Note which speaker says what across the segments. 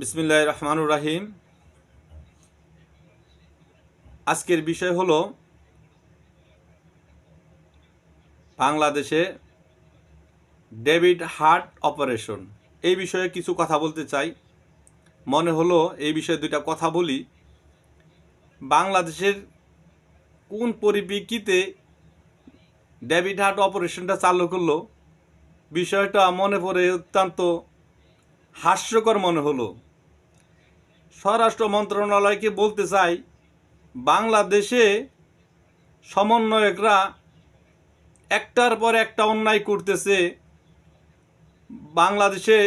Speaker 1: বিসমিল্লাহ রহমানুর রাহিম। আজকের বিষয় হলো বাংলাদেশে ডেভিড হার্ট অপারেশন। এই বিষয়ে কিছু কথা বলতে চাই। মনে হলো এই বিষয়ে দুইটা কথা বলি। বাংলাদেশের কোন পরিপ্রেক্ষিতে ডেভিড হার্ট অপারেশনটা চালু করল, বিষয়টা মনে পড়ে অত্যন্ত হাস্যকর মনে হলো। স্বরাষ্ট্র মন্ত্রণালয়কে বলতে চাই, বাংলাদেশে সমন্বয়করা একটার পর একটা অন্যায় করতেছে। বাংলাদেশে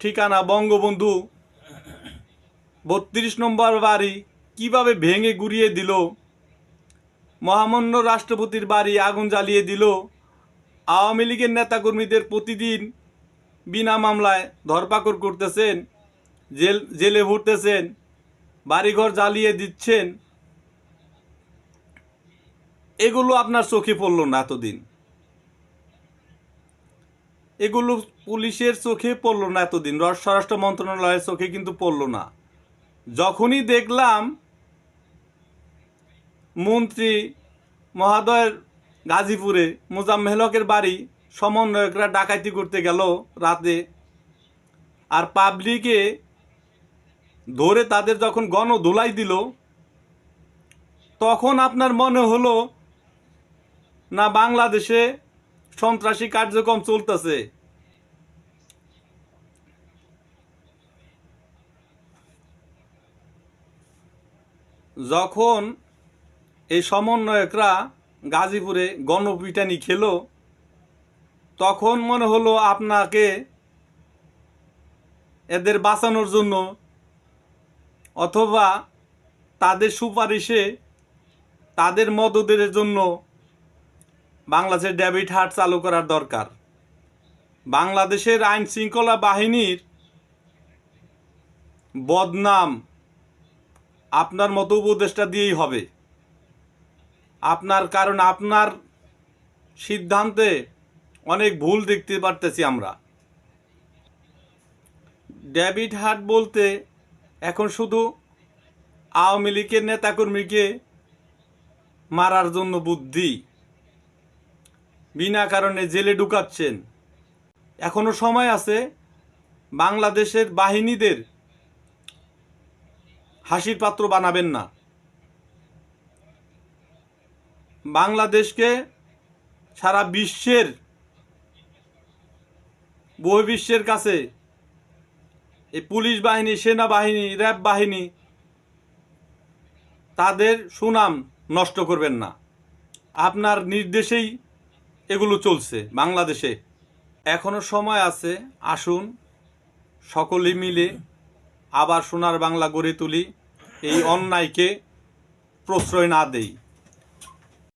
Speaker 1: ঠিকানা বঙ্গবন্ধু বত্রিশ নম্বর বাড়ি কীভাবে ভেঙে গুড়িয়ে দিল? মহামান্য রাষ্ট্রপতির বাড়ি আগুন জ্বালিয়ে দিল। আওয়ামী লীগের নেতাকর্মীদের প্রতিদিন বিনা মামলায় ধরপাকড় করতেছেন। জেল, জেলে ভরতেছেন বাড়িঘর জ্বালিয়ে দিচ্ছেন, এগুলো আপনার চোখে পড়ল না এতদিন। এগুলো পুলিশের চোখে পড়ল না এতদিন স্বরাষ্ট্র মন্ত্রণালয়ের চোখে কিন্তু পড়ল না। যখনই দেখলাম মন্ত্রী মহাদয়ের গাজীপুরে মোজাম্মেল হকের বাড়ি সমন্বয়করা ডাকাতি করতে গেল রাতে, আর পাবলিকে ধরে তাদের যখন গণ ধোলাই দিল, তখন আপনার মনে হলো, না, বাংলাদেশে সন্ত্রাসী কার্যক্রম চলতেছে। যখন এই সমন্বয়করা গাজীপুরে গণপিটানি খেলো, তখন মনে হলো আপনাকে এদের বাঁচানোর জন্য অথবা তাদের সুপারিশে তাদের মদদের জন্য বাংলাদেশের ডেবিট হাট চালু করার দরকার। বাংলাদেশের আইন শৃঙ্খলা বাহিনীর বদনাম আপনার মতো উপদেষ্টা দিয়েই হবে। আপনার কারণ আপনার সিদ্ধান্তে অনেক ভুল দেখতে পারতেছি আমরা। ডেবিট হাট বলতে এখন শুধু আওয়ামী লীগের নেতাকর্মীকে মারার জন্য বুদ্ধি। বিনা কারণে জেলে ঢুকাচ্ছেন। এখনও সময় আছে বাংলাদেশের বাহিনীদের হাসির পাত্র বানাবেন না। বাংলাদেশকে সারা বিশ্বের বহির্বিশ্বের কাছে এই পুলিশ বাহিনী, সেনাবাহিনী, র্যাব বাহিনী, তাদের সুনাম নষ্ট করবেন না। আপনার নির্দেশেই এগুলো চলছে বাংলাদেশে। এখনও সময় আছে, আসুন, সকলে মিলে আবার সোনার বাংলা গড়ে তুলি, এই অন্যায়কে প্রশ্রয় না দেই।